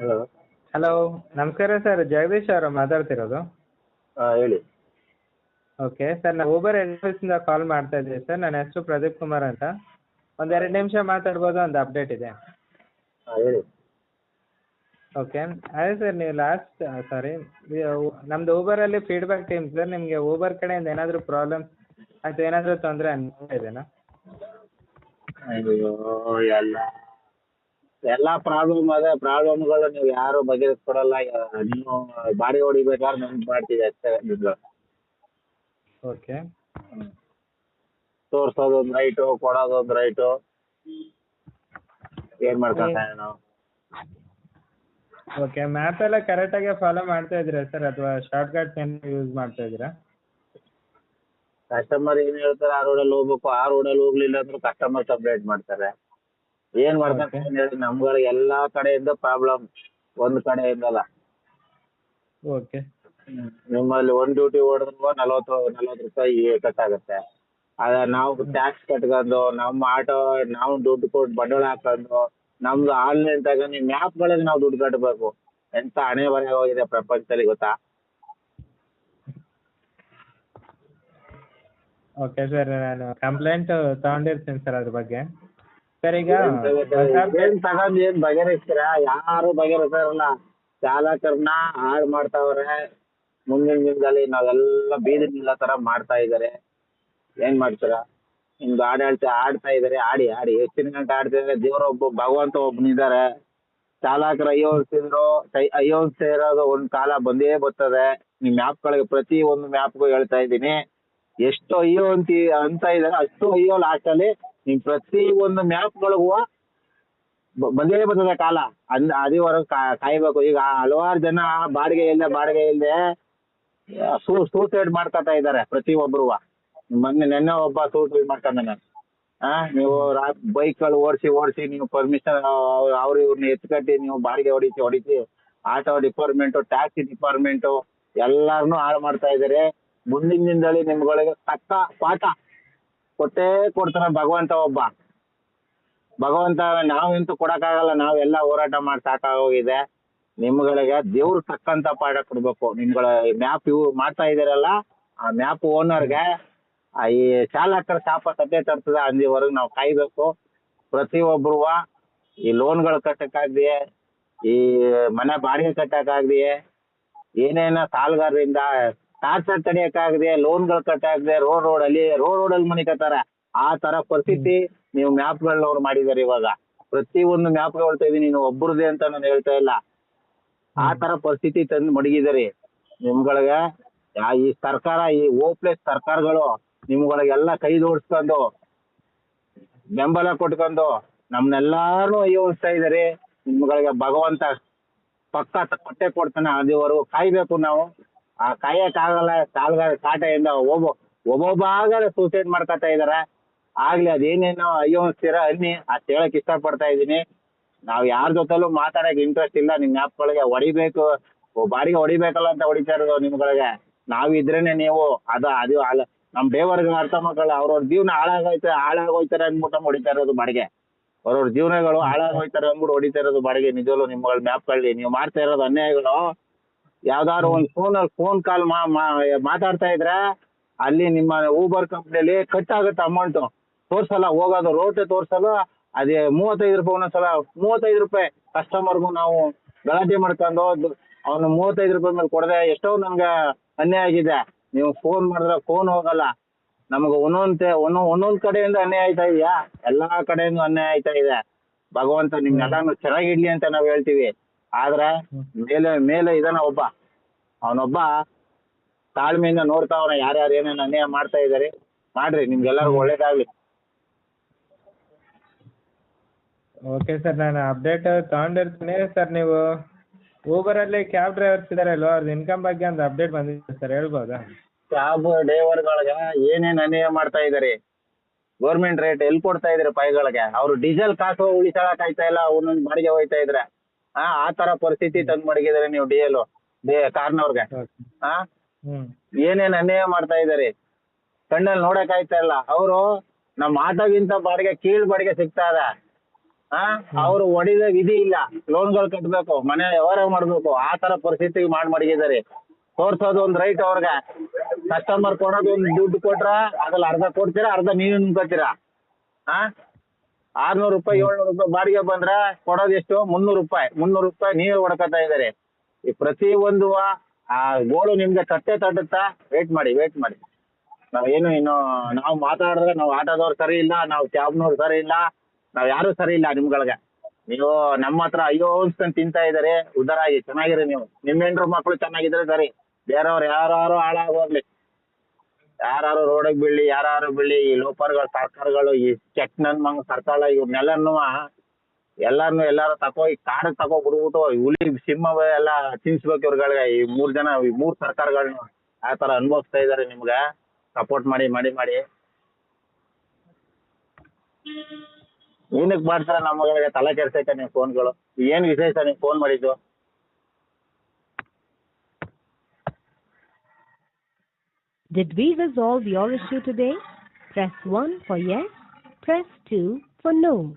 Hello hello ನಮಸ್ಕಾರ sir Jagadish ಅವರು ಮಾತಾಡ್ತಿರೋದು? ಹಾಂ ಹೇಳಿ. ಓಕೆ ಸರ್ ನಾನು ಊಬರ್ ಇಂದ ಕಾಲ್ ಮಾಡ್ತಾ ಇದ್ದೀನಿ ಸರ್ ನನ್ನ ಹೆಸರು ಪ್ರದೀಪ್ ಕುಮಾರ್ ಅಂತ. ಒಂದು ಎರಡು ನಿಮಿಷ ಮಾತಾಡ್ಬೋದು ಒಂದು ಅಪ್ಡೇಟ್ ಇದೆ. ಹಾಂ ಹೇಳಿ. ಓಕೆ ಅದೇ ಸರ್ ನೀವು ಲಾಸ್ಟ್ ಸಾರಿ ನಮ್ಮದು ಊಬರಲ್ಲಿ ಫೀಡ್ಬ್ಯಾಕ್ ಟೀಮ್ ಸರ್ ನಿಮಗೆ ಊಬರ್ ಕಡೆಯಿಂದ ಏನಾದರೂ ಪ್ರಾಬ್ಲಮ್ ಅಥವಾ ಏನಾದರೂ ತೊಂದರೆ ಅನ್ಕೊಂಡಿದ್ದೇನಾ ಅಯ್ಯೋ ಎಲ್ಲ ಎಲ್ಲ ಪ್ರಾಬ್ಲಮ್ ಅದೇ. ಪ್ರಾಬ್ಲಮ್ಗಳು ನೀವು ಯಾರು ಬಗೆಹರಿಸ್ಕೊಡಲ್ಲ. ನೀವು ಬಾಡಿ ಹೊಡಿಬೇಕಾದ್ರೆ ನಮ್ಗ್ ಮಾಡ್ತೀವಿ ಅಷ್ಟೇ. ಓಕೆ ತೋರ್ಸೋದೊಂದು ರೈಟು ಕೊಡೋದೊಂದು ರೈಟು ಏನು ಮಾಡ್ಕೊಳ್ತಾ ನಾವು? ಓಕೆ ಮ್ಯಾಪ್ ಎಲ್ಲ ಕರೆಕ್ಟಾಗಿ ಫಾಲೋ ಮಾಡ್ತಾ ಇದ್ದೀರಾ ಸರ್ ಅಥವಾ ಶಾರ್ಟ್ ಕಟ್ ಏನು ಯೂಸ್ ಮಾಡ್ತಾ ಇದ್ದೀರಾ? ಕಸ್ಟಮರ್ ಏನು ಹೇಳ್ತಾರೆ? ಆ ರೋಡಲ್ಲಿ ಹೋಗ್ಬೇಕು. ಆ ರೋಡಲ್ಲಿ ಹೋಗ್ಲಿಲ್ಲ ಅಂದ್ರೆ ಕಸ್ಟಮರ್ ಕಂಪ್ಲೇಂಟ್ ಮಾಡ್ತಾರೆ. ಏನು ಮಾಡ್ಬೇಕು. ಹೇಳಿ ನಮ್ಗಳಿಗೆ ಎಲ್ಲಾ ಕಡೆಯಿಂದ ಪ್ರಾಬ್ಲಮ್ ಕಡೆ ಕಡೆಯಿಂದಲ್ಲ. ಓಕೆ ನಿಮ್ಮಲ್ಲಿ ಒಂದ್ ಡ್ಯೂಟಿ ಹೊಡೆದ್ರು ನಲವತ್ತು ನಲವತ್ತು ರೂಪಾಯಿ ಕಟ್ಟಾಗುತ್ತೆ. ಅದ ನಾವು ಟ್ಯಾಕ್ಸ್ ಕಟ್ಕೊಂಡು ನಮ್ಮ ಆಟೋ ನಾವು ದುಡ್ಡು ಕೊಟ್ಟು ಬಂಡವಾಳ ಹಾಕೊಂಡು ನಮ್ದು ಆನ್ಲೈನ್ ತಗೊಂಡು ಮ್ಯಾಪ್ಗಳಿಗೆ ನಾವು ದುಡ್ಡು ಕಟ್ಟಬೇಕು ಎಂತ ಹಣೆ ಬರೆ ಹೋಗಿದೆ ಪ್ರಪಂಚದಲ್ಲಿ ಗೊತ್ತಾ? ಓಕೆ ಸರ್ ನಾನು ಕಂಪ್ಲೇಂಟ್ ತಗೊಂಡಿರ್ತೀನಿ ಸರ್ ಅದ್ರ ಬಗ್ಗೆ. ಸರ್ ಈಗ ಏನ್ ತಗೊಂಡ್ ಏನ್ ಬಗೆಹರಿಸ್ತೀರಾ? ಯಾರು ಬಗೆಹರಿಸ್ತಾರಲ್ಲ ಚಾಲಕರನ್ನ ಹಾಳು ಮಾಡ್ತಾವ್ರೆ. ಮುಂದಿನ ದಿನದಲ್ಲಿ ನಾವೆಲ್ಲ ಬೀದಿ ನಿಲ್ಲ ತರ ಮಾಡ್ತಾ ಇದಾರೆ ಏನ್ ಮಾಡ್ತೀರಾ? ನಿಮ್ದು ಆಡಳಿತ ಆಡ್ತಾ ಇದಾರೆ ಆಡಿ ಆಡಿ. ಹೆಚ್ಚಿನ ಗಂಟೆ ಆಡ್ತಿದ್ರೆ ದೇವ್ರ ಒಬ್ಬ ಭಗವಂತ ಒಬ್ಬನಿದ್ದಾರೆ ಚಾಲಕರ ಅಯ್ಯೋ ಅನ್ಸಿದ್ರು ಅಯ್ಯೋ ಸೇರೋದು ಒಂದ್ ಕಾಲ ಬಂದೇ ಬರ್ತದೆ. ನಿಮ್ ಮ್ಯಾಪ್ಗಳಿಗೆ ಪ್ರತಿ ಒಂದು ಮ್ಯಾಪ್ಗೂ ಹೇಳ್ತಾ ಇದ್ದೀನಿ. ಎಷ್ಟು ಅಯ್ಯೋ ಅಂತ ಅಂತ ಇದಾರೆ ಅಷ್ಟು ಅಯ್ಯೋ ಲಾಸ್ಟ್ ನಿಮ್ ಪ್ರತಿ ಒಂದು ಮ್ಯಾಪ್ಗಳಿಗೂ ಬಂದೇ ಬರ್ತದೆ ಕಾಲ. ಅಂದ್ ಅದಿವರೆಗೂ ಕಾಯ್ಬೇಕು. ಈಗ ಹಲವಾರು ಜನ ಬಾಡಿಗೆ ಇಲ್ಲದೆ ಬಾಡಿಗೆ ಇಲ್ಲದೆ ಸೂಸೈಡ್ ಮಾಡ್ಕೊತಾ ಇದ್ದಾರೆ ಪ್ರತಿ ಒಬ್ರು ಮೊನ್ನೆ ನೆನ್ನೆ ಒಬ್ಬ ಸೂಸೈಡ್ ಮಾಡ್ಕೊಂಡಾನೆ ಹಾ ನೀವು ಬೈಕ್ಗಳು ಓಡಿಸಿ ಓಡಿಸಿ, ನೀವು ಪರ್ಮಿಷನ್ ಅವ್ರು ಇವ್ರನ್ನ ಎತ್ಕಟ್ಟಿ, ನೀವು ಬಾಡಿಗೆ ಹೊಡಿತಿ ಹೊಡಿತಿ. ಆಟೋ ಡಿಪಾರ್ಟ್ಮೆಂಟು, ಟ್ಯಾಕ್ಸಿ ಡಿಪಾರ್ಟ್ಮೆಂಟು ಎಲ್ಲಾರ್ನು ಹಾಳು ಮಾಡ್ತಾ ಇದ್ದಾರೆ. ಮುಂದಿನ ದಿನದಲ್ಲಿ ನಿಮ್ಗಳಿಗೆ ತಕ್ಕ ಪಾಠ. ಕೊಟ್ಟೇ ಕೊಡ್ತಾನೆ ಭಗವಂತ ಒಬ್ಬ. ಭಗವಂತ ನಾವಂತೂ ಕೊಡಕ್ಕಾಗಲ್ಲ ನಾವೆಲ್ಲ ಹೋರಾಟ ಮಾಡಿ ಸಾಕಾಗೋಗಿದೆ ನಿಮ್ಗಳಿಗೆ ದೇವ್ರು ತಕ್ಕಂತ ಪಾಠ ಕೊಡ್ಬೇಕು. ನಿಮ್ಗಳ ಮ್ಯಾಪ್ ಇವು ಮಾಡ್ತಾ ಇದಾರಲ್ಲ ಆ ಮ್ಯಾಪ್ ಓನರ್ಗೆ ಈ ಚಾಲಕರ ಶಾಪ ಸದ್ಯ ತರ್ತದ, ಅಂದಿವರ್ಗ್ ನಾವು ಕಾಯ್ಬೇಕು. ಪ್ರತಿಯೊಬ್ಬರು ಈ ಲೋನ್ಗಳು ಕಟ್ಟಕ್ಕಾಗ್ದೆಯೇ, ಈ ಮನೆ ಬಾಡಿಗೆ ಕಟ್ಟಕ್ಕಾಗ್ದೆಯೇ, ಏನೇನ ಸಾಲಗಾರರಿಂದ ಟಾರ್ಚರ್ ಗಳ್ ಲೋನ್ಗಳು ಕಟ್ಟಾಗದೆ ರೋಡ್ ರೋಡ್ ಅಲ್ಲಿ ರೋಡ್ ರೋಡ್ ಅಲ್ಲಿ ಮನೆ ಕಟ್ಟಾರೆ ಆ ತರ ಪರಿಸ್ಥಿತಿ ನೀವು ಮ್ಯಾಪ್ಗಳನ್ನ ಅವ್ರು ಮಾಡಿದಾರೆ ಇವಾಗ. ಪ್ರತಿ ಒಂದು ಮ್ಯಾಪ್ ಹೇಳ್ತಾ ಇದೀನಿ ನೀನು ಒಬ್ಬರದೇ ಅಂತ ನಾನು ಹೇಳ್ತಾ ಇಲ್ಲ. ಆ ತರ ಪರಿಸ್ಥಿತಿ ತಂದು ಮಡಗಿದಾರೆ. ನಿಮ್ಗಳಿಗೆ ಈ ಸರ್ಕಾರ ಈ ಓಪ್ಲೆಸ್ ಸರ್ಕಾರಗಳು ನಿಮ್ಗಳಿಗೆಲ್ಲ ಕೈ ಜೋಡಿಸ್ಕೊಂಡು ಬೆಂಬಲ ಕೊಟ್ಕೊಂಡು ನಮ್ನೆಲ್ಲಾರು ಅಯ್ಯೋಸ್ತಾ ಇದಾರೆ. ನಿಮ್ಗಳಿಗೆ ಭಗವಂತ ಪಕ್ಕ ಕೊಟ್ಟೆ ಕೊಡ್ತಾನೆ ಅದುವರೆಗೂ ಕಾಯ್ಬೇಕು ನಾವು. ಆ ಕಾಯಕ ಆಗಲ್ಲ ಕಾಲ್ಗಾರ ಕಾಟ ಇಂದ ಒಬ್ಬ ಒಬ್ಬೊಬ್ಬಾಗ ಸೂಸೈಡ್ ಮಾಡ್ಕೊತಾ ಇದಾರೆ. ಆಗ್ಲಿ, ಅದೇನೇನೋ, ಅಯ್ಯೋ, ಸ್ಥಿರ, ಅನ್ನಿ, ಅಷ್ಟ್ ಹೇಳಕ್ ಇಷ್ಟಪಡ್ತಾ ಇದೀನಿ ನಾವ್ ಯಾರ ಜೊತೆಲೂ ಮಾತಾಡಕ್ ಇಂಟ್ರೆಸ್ಟ್ ಇಲ್ಲ, ನಿಮ್ ಮ್ಯಾಪ್ಗಳಿಗೆ ಹೊಡಿಬೇಕು ಬಾಡಿಗೆ ಹೊಡಿಬೇಕಲ್ಲ ಅಂತ ಹೊಡಿತಾ ಇರೋದು ನಿಮ್ಗಳಿಗೆ. ನಾವ್ ಇದ್ರೇನೆ ನೀವು, ಅದ, ಅದು, ಅಲ್ಲ, ನಮ್ ದೇವರ್ಗ ಅರ್ಥ ಮಾಡ್ಕೊಳ್ಳ ಅವ್ರವ್ರ ಜೀವನ ಹಾಳಾಗೋಯ್ತಾರೆ ಹಾಳಾಗೋಯ್ತಾರೆ ಅಂದ್ಬಿಟ್ಟು ಹೊಡಿತಾ ಇರೋದು ಬಾಡಿಗೆ. ಅವ್ರವ್ರ ಜೀವನಗಳು ಹಾಳಾಗೋಯ್ತಾರೆ ಅಂದ್ಬಿಟ್ಟು ಹೊಡಿತಾ ಇರೋದು ಬಾಡಿಗೆ ನಿಜವಲ್ಲೂ ನಿಮ್ಗಳ ಮ್ಯಾಪ್ಗಳಲ್ಲಿ ನೀವು ಮಾಡ್ತಾ ಇರೋದು ಅನ್ಯಾಯಗಳು ಯಾವ್ದಾದ್ರು ಒಂದ್ ಫೋನ್ ಅಲ್ಲಿ ಫೋನ್ ಕಾಲ್ ಮಾತಾಡ್ತಾ ಇದ್ರೆ ಅಲ್ಲಿ ನಿಮ್ಮ ಊಬರ್ ಕಂಪ್ನಿಯಲ್ಲಿ ಕಟ್ ಆಗುತ್ತೆ ಅಮೌಂಟ್ ತೋರ್ಸಲ್ಲ ಹೋಗೋದು ರೋಟೆ ತೋರ್ಸಲ್ಲ ಅದೇ ಮೂವತ್ತೈದು ರೂಪಾಯಿ ಒಂದೊಂದ್ಸಲ ಮೂವತ್ತೈದು ರೂಪಾಯಿ ಕಸ್ಟಮರ್ಗೂ ನಾವು ಗಲಾಟೆ ಮಾಡ್ಕೊಂಡು ಅವನು ಮೂವತ್ತೈದು ರೂಪಾಯಿ ಮೇಲೆ ಕೊಡದೆ ಎಷ್ಟೋ ನಮ್ಗೆ ಅನ್ಯಾಯ ಆಗಿದೆ. ನೀವು ಫೋನ್ ಮಾಡಿದ್ರೆ ಫೋನ್ ಹೋಗಲ್ಲ. ನಮಗೆ ಒಂದೊಂದ್ ಒಂದೊಂದ್ ಒಂದೊಂದ್ ಕಡೆಯಿಂದ ಅನ್ಯಾಯ ಆಯ್ತಾ ಇದೆಯಾ? ಎಲ್ಲಾ ಕಡೆಯಿಂದ ಅನ್ಯಾಯ ಆಯ್ತಾ ಇದೆ. ಭಗವಂತ ನಿಮ್ನೆಲ್ಲಾನು ಚೆನ್ನಾಗಿಡ್ಲಿ ಅಂತ ನಾವ್ ಹೇಳ್ತೀವಿ. ಆದ್ರೆ ಮೇಲೆ ಮೇಲೆ ಇದಾನ ಒಬ್ಬ. ಅವನೊಬ್ಬ ತಾಳ್ಮೆಯಿಂದ ನೋಡ್ತಾವನ ಯಾರ್ಯಾರು ಏನೇನು ಅನ್ಯಾಯ ಮಾಡ್ತಾ ಇದಾರೆ. ಮಾಡ್ರಿ ನಿಮ್ಗೆಲ್ಲರಿಗೂ ಒಳ್ಳೇದಾಗ್ಲಿ. ಓಕೆ ಸರ್ ನಾನು ಅಪ್ಡೇಟ್ ತಗೊಂಡಿರ್ತೀನಿ ಸರ್ ನೀವು. ಊಬರಲ್ಲಿ ಕ್ಯಾಬ್ ಡ್ರೈವರ್ಸ್ ಇದ್ದಾರಲ್ವ ಅವ್ರದ್ದು ಇನ್ಕಮ್ ಬಗ್ಗೆ ಒಂದು ಅಪ್ಡೇಟ್ ಬಂದಿದೆ ಸರ್ ಹೇಳ್ಬೋದಾ? ಕ್ಯಾಬ್ ಡ್ರೈವರ್ಗಳಿಗೆ ಏನೇನು ಅನ್ಯಾಯ ಮಾಡ್ತಾ ಇದಾರೆ? ಗೌರ್ಮೆಂಟ್ ರೇಟ್ ಎಲ್ಲಿ ಕೊಡ್ತಾ ಇದಾರೆ ಪೈಗಳಿಗೆ ಅವ್ರು ಡೀಸೆಲ್ ಕಾಸು ಉಳಿಸಕ್ ಆಯ್ತಾ ಇಲ್ಲ ಒಂದೊಂದು ಬಾಡಿಗೆ ಹೋಯ್ತಾ ಇದ್ರೆ? ಆ ಆ ತರ ಪರಿಸ್ಥಿತಿ ತಂದ್ ಮಡಗಿದಾರೆ ನೀವು ಡಿ ಎಲ್ ಕಾರ್ನವ್ರಿಗೆ. ಆ? ಹ್ಞೂ ಏನೇನ್ ಅನ್ಯಾಯ ಮಾಡ್ತಾ ಇದಾರೆ? ಕಣ್ಣಲ್ಲಿ ನೋಡಕ್ ಆಯ್ತಾ ಇಲ್ಲ. ಅವರು ನಮ್ಮ ಆಟೋಗಿಂತ ಬಾಡಿಗೆ ಕೀಳ್ ಬಾಡಿಗೆ ಸಿಗ್ತಾ ಇದೆ. ಆ? ಅವ್ರು ಒಡಿದ ವಿಧಿ ಇಲ್ಲ. ಲೋನ್ಗಳು ಕಟ್ಟಬೇಕು ಮನೆ ವ್ಯವಹಾರ ಮಾಡ್ಬೇಕು. ಆ ತರ ಪರಿಸ್ಥಿತಿ ಮಾಡಿ ಮಡಗಿದಾರೆ. ತೋರ್ಸೋದು ಒಂದ್ ರೈಟ್ ಅವ್ರಿಗೆ. ಕಸ್ಟಮರ್ ಕೊಡೋದು ಒಂದ್ ದುಡ್ಡು ಕೊಟ್ರ ಅದ್ರಲ್ಲಿ ಅರ್ಧ ಕೊಡ್ತೀರಾ ಅರ್ಧ ನೀವು ಕೊಡ್ತೀರಾ? ಆ? ಆರ್ನೂರು ರೂಪಾಯಿ ಏಳ್ನೂರು ರೂಪಾಯಿ ಬಾಡಿಗೆ ಬಂದ್ರೆ ಕೊಡೋದು ಎಷ್ಟು? ಮುನ್ನೂರು ರೂಪಾಯಿ. ಮುನ್ನೂರು ರೂಪಾಯಿ ನೀವೇ ಹೊಡ್ಕೊತಾ ಇದ್ದಾರೆ. ಈ ಪ್ರತಿ ಒಂದು ಆ ಗೋಳು ನಿಮ್ಗೆ ತಟ್ಟೆ ತಟ್ಟುತ್ತಾ ವೇಟ್ ಮಾಡಿ ವೇಟ್ ಮಾಡಿ. ನಾವೇನು ಇನ್ನು ನಾವು ಮಾತಾಡಿದ್ರೆ ನಾವು ಆಟೋದವ್ರು ಸರಿ ಇಲ್ಲ ನಾವು ಕ್ಯಾಬ್ನವ್ರು ಸರಿ ಇಲ್ಲ ನಾವು ಯಾರು ಸರಿ ಇಲ್ಲ ನಿಮ್ಗಳಿಗೆ. ನೀವು ನಮ್ಮ ಹತ್ರ ಅಯ್ಯೋ ಅನ್ಸ್ಕೊಂಡು ತಿಂತಾ ಇದ್ದಾರೆ ಉದ್ದಾರಾಗಿ ಚೆನ್ನಾಗಿರಿ ನೀವು. ನಿಮ್ಮ ಹೆಂಡ್ರು ಮಕ್ಕಳು ಚೆನ್ನಾಗಿದ್ರೆ ಸರಿ. ಬೇರೆಯವ್ರು ಯಾರು ಹಾಳಾಗೋಗ್ಲಿ. ಯಾರು ರೋಡಿಗೆ ಬೀಳಿ ಯಾರು ಬೀಳಿ ಈ ಲೋಪರ್ಗಳು, ಸರ್ಕಾರಗಳು, ಈ ಕೆಟ್ಟ ನನ್ ಮಂಗ್ ಸರ್ಕಾರ ಇವ್ರನ್ನೆಲ್ಲನೂ ಎಲ್ಲಾರನು ಎಲ್ಲಾರು ತಕೋ, ಈ ಕಾಡಕ್ ತಕೋ ಬಿಡ್ಬಿಟ್ಟು ಹುಲಿ, ಸಿಂಹ ಎಲ್ಲ ತಿನ್ಸ್ಬೇಕು ಇವ್ರಗಳಿಗೆ. ಈ ಮೂರ್ ಜನ, ಈ ಮೂರ್ ಸರ್ಕಾರಗಳನ್ನ ಆ ತರ ಅನುಭವಿಸ್ತಾ ಇದಾರೆ ನಿಮ್ಗೆ. ಸಪೋರ್ಟ್ ಮಾಡಿ ಮಾಡಿ ಮಾಡಿ. ಏನಕ್ಕೆ ಮಾಡ್ತಾರ ನಮ್ಮ ತಲೆ ಕೆಡ್ಸೈತೆ ನೀವು ಫೋನ್ಗಳು. ಏನ್ ವಿಶೇಷ ನೀವು ಫೋನ್ ಮಾಡಿದ್ದು? Did we resolve your issue today? Press 1 for yes, press 2 for no.